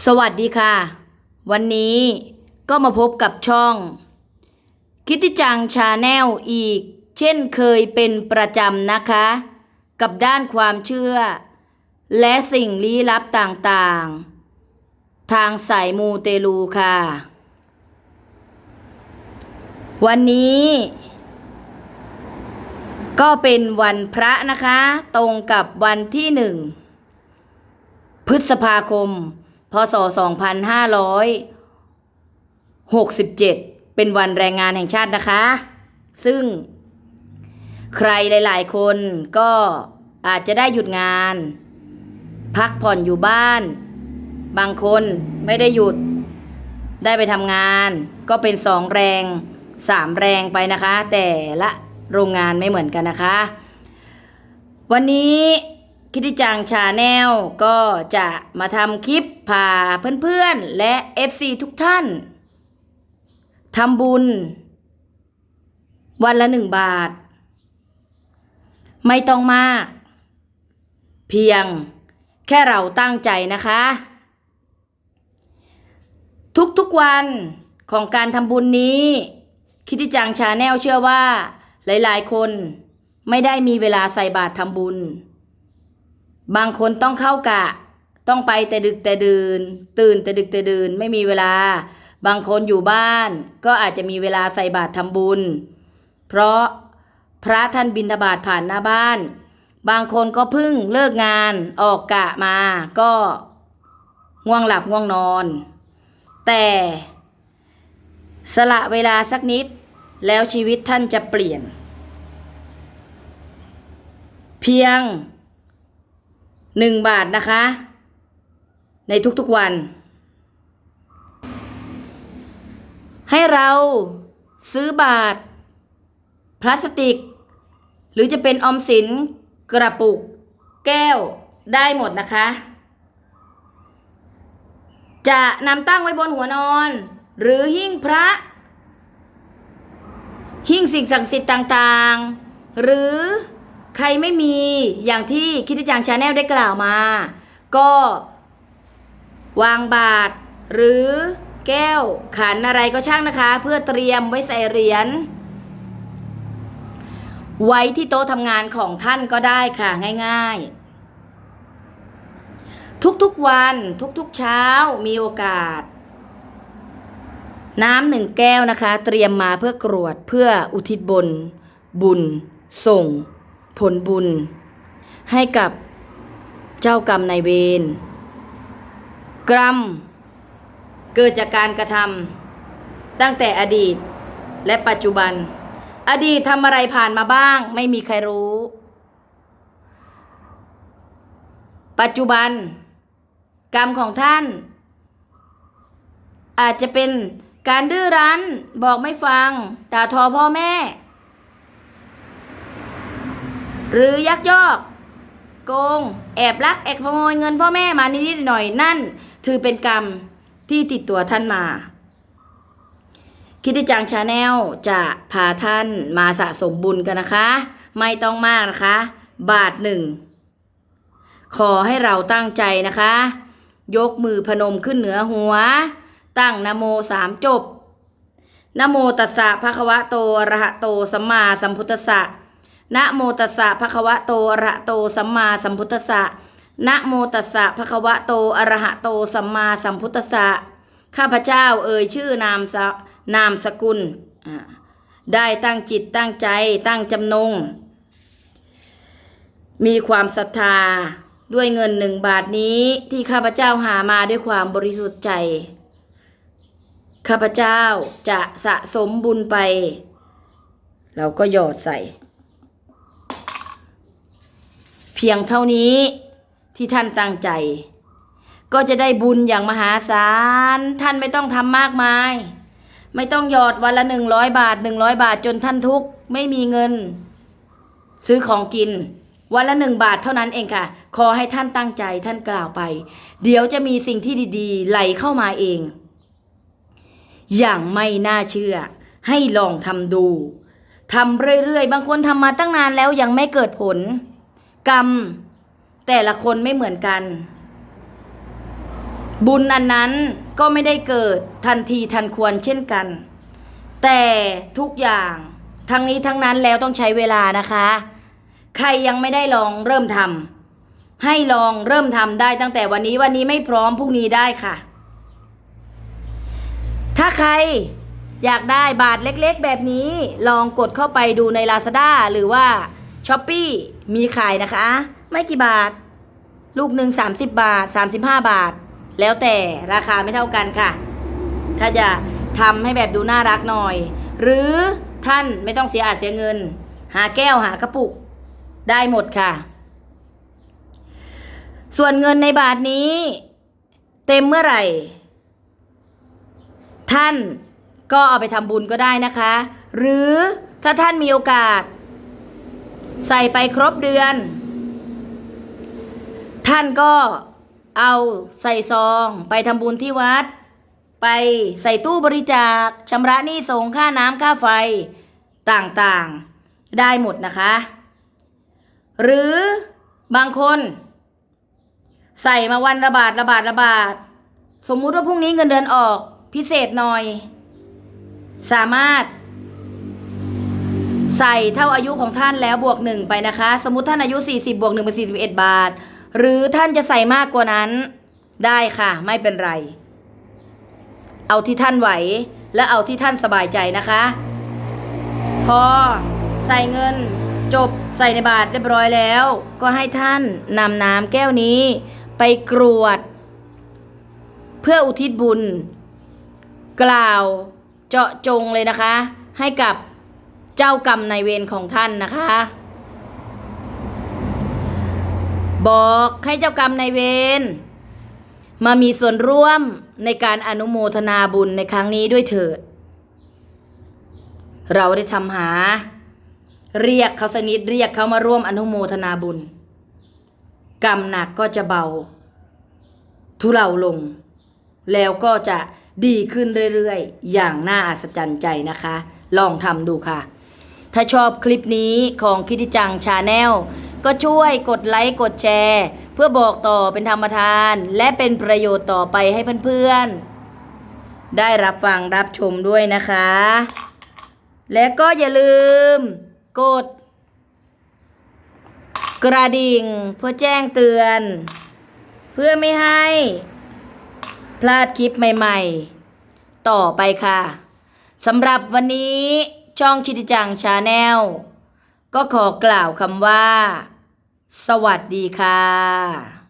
สวัสดีค่ะ วันนี้ก็มาพบกับช่อง คิติจังชาแนลอีก เช่นเคยเป็นประจำนะคะ กับด้านความเชื่อ และสิ่งลี้ลับต่างๆ ทางสายมูเตลูค่ะ วันนี้ ก็เป็นวันพระนะคะ ตรงกับวันที่หนึ่งพฤษภาคม พศ 2567 เป็นวันแรงงานแห่งชาตินะคะ ซึ่งใครหลาย ๆ คนก็อาจจะได้หยุดงาน พักผ่อนอยู่บ้าน บางคนไม่ได้หยุดได้ไปทำงาน ก็เป็นสองแรงสามแรงไปนะคะ แต่ละโรงงานไม่เหมือนกันนะคะ วันนี้ คิดจังชาแนลก็จะมาทำคลิปพาเพื่อนๆและ FC ทุกท่านทำบุญ วันละหนึ่งบาท ไม่ต้องมาก เพียงแค่เราตั้งใจนะคะ ทุกๆวันของการทำบุญนี้ คิดจังชาแนลเชื่อว่า หลายๆคนไม่ได้มีเวลาใส่บาตรทำบุญ บางคนต้องเข้ากะ ต้องไปแต่ดึกแต่ดื่น ตื่นแต่ดึกแต่ดื่นไม่มีเวลา บางคนอยู่บ้าน ก็อาจจะมีเวลาใส่บาตรทำบุญ เพราะพระท่านบิณฑบาตผ่านหน้าบ้าน บางคนก็พิ่งเลิกงานออกกะมาก็ง่วงหลับง่วงนอน แต่สละเวลาสักนิดแล้วชีวิตท่านจะเปลี่ยน เพียง หนึ่งบาทนะคะ ในทุกๆวัน ให้เราซื้อบาท พลาสติก หรือจะเป็นออมสินกระปุก แก้วได้หมดนะคะ จะนำตั้งไว้บนหัวนอน หรือหิ้งพระ หิ้งสิ่งศักดิ์สิทธิ์ต่างๆ หรือ ใครไม่มีอย่างที่คิดจังชาแนลได้กล่าวมา ก็วางบาท หรือแก้วขันอะไรก็ช่างนะคะ เพื่อเตรียมไว้ใส่เหรียญไว้ที่โต๊ะทำงานของท่านก็ได้ค่ะง่าย ๆ ทุกๆวันทุกๆเช้ามีโอกาส น้ำหนึ่งแก้วนะคะ เตรียมมาเพื่อกรวดเพื่ออุทิศบน บุญ ส่ง ผลบุญ ให้กับเจ้ากรรมนายเวรกรรม เกิดจากการกระทำตั้งแต่อดีตและปัจจุบัน อดีตทำอะไรผ่านมาบ้าง ไม่มีใครรู้ ปัจจุบัน กรรมของท่าน อาจจะเป็นการดื้อรั้นบอกไม่ฟัง ด่าทอพ่อแม่ หรือยักยอก โกง แอบลักแอบขโมยเงินพ่อแม่มานิดๆหน่อยนั่น ถือเป็นกรรมที่ติดตัวท่านมาคิดที่จังชาแนลจะพาท่านมาสะสมบุญกันนะคะ ไม่ต้องมากนะคะ บาทหนึ่ง ขอให้เราตั้งใจนะคะ ยกมือพนมขึ้นเหนือหัว ตั้งนโมสามจบนโมตัสสะภะคะวะโตอระหะโตสัมมาสัมพุทธัสสะ นะโมตัสสะภะคะวะโตอะระหะโตสัมมาสัมพุทธัสสะนะโมตัสสะภะคะวะโตอะระหะโตสัมมาสัมพุทธัสสะข้าพเจ้าเอ่ยชื่อนามสนามสกุล ได้ตั้งจิตตั้งใจตั้งจำนง มีความศรัทธาด้วยเงินหนึ่งบาทนี้ที่ข้าพเจ้าหามาด้วยความบริสุทธิ์ใจ ข้าพเจ้าจะสะสมบุญไป เราก็หยอดใส่ เพียงเท่านี้ที่ท่านตั้งใจ ก็จะได้บุญอย่างมหาศาลท่านไม่ต้องทำมากมาย ไม่ต้องหยอดวันละหนึ่งร้อยบาทหนึ่งร้อยบาทจนท่านทุกข์ไม่มีเงิน ซื้อของกิน วันละหนึ่งบาทเท่านั้นเองค่ะ ขอให้ท่านตั้งใจท่านกล่าวไป เดี๋ยวจะมีสิ่งที่ดีๆ ไหลเข้ามาเอง อย่างไม่น่าเชื่อ ให้ลองทำดูทำเรื่อยๆ บางคนทำมาตั้งนานแล้วยังไม่เกิดผล กรรม แต่ละคนไม่เหมือนกัน บุญอันนั้นก็ไม่ได้เกิดทันทีทันควรเช่นกัน แต่ทุกอย่างทั้งนี้ทั้งนั้นแล้วต้องใช้เวลานะคะ ใครยังไม่ได้ลองเริ่มทำให้ลองเริ่มทำได้ตั้งแต่วันนี้วันนี้ไม่พร้อมพรุ่งนี้ได้ค่ะ ถ้าใครอยากได้บาทเล็กๆ แบบนี้ลองกดเข้าไปดูใน Lazada หรือว่า s h อ p e e มีขายนะคะ ไม่กี่บาท ลูกหนึ่ง30บบาท35บาท แล้วแต่ราคาไม่เท่ากันค่ะ ถ้าจะทำให้แบบดูน่ารักหน่อย หรือท่านไม่ต้องเสียอาจเสียเงิน หาแก้วหากระปุก ได้หมดค่ะ ส่วนเงินในบาทนี้ เต็มเมื่อไหร่ ท่านก็เอาไปทำบุญก็ได้นะคะ หรือถ้าท่านมีโอกาส ใส่ไปครบเดือน ท่านก็เอาใส่ซองไปทำบุญที่วัด ไปใส่ตู้บริจาคชำระหนี้สงค่าน้ำค่าไฟต่างๆได้หมดนะคะ หรือบางคน ใส่มาวันระบาดระบาดระบาด สมมุติว่าพรุ่งนี้เงินเดือนออกพิเศษหน่อย สามารถ ใส่เท่าอายุของท่านแล้วบวกหนึ่งไปนะคะ สมมติท่านอายุ 40 บวกหนึ่งเป็น41 บาท หรือท่านจะใส่มากกว่านั้นได้ค่ะ ไม่เป็นไร เอาที่ท่านไหว และเอาที่ท่านสบายใจนะคะ พอใส่เงินจบใส่ในบาทเรียบร้อยแล้ว ก็ให้ท่านนำน้ำแก้วนี้ ไปกรวด เพื่ออุทิศบุญ กล่าวเจาะจงเลยนะคะ ให้กับ เจ้ากรรมนายเวรของท่านนะคะ บอกให้เจ้ากรรมนายเวรมามีส่วนร่วมในการอนุโมทนาบุญในครั้งนี้ด้วยเถิด เราได้ทำหา เรียกเขาสนิดเรียกเขามาร่วมอนุโมทนาบุญ กรรมหนักก็จะเบา ทุเลาลง แล้วก็จะดีขึ้นเรื่อยๆ อย่างน่าอัศจรรย์ใจนะคะ ลองทำดูค่ะ ถ้าชอบคลิปนี้ของคิติจังชาแนลก็ช่วยกดไลค์กดแชร์ เพื่อบอกต่อเป็นธรรมทาน และเป็นประโยชน์ต่อไปให้เพื่อนๆ ได้รับฟังรับชมด้วยนะคะ และก็อย่าลืม กด กระดิ่งเพื่อแจ้งเตือน เพื่อไม่ให้ พลาดคลิปใหม่ๆ ต่อไปค่ะสำหรับวันนี้ ช่องคิดจังชาแนลก็ขอกล่าวคำว่า สวัสดีค่ะ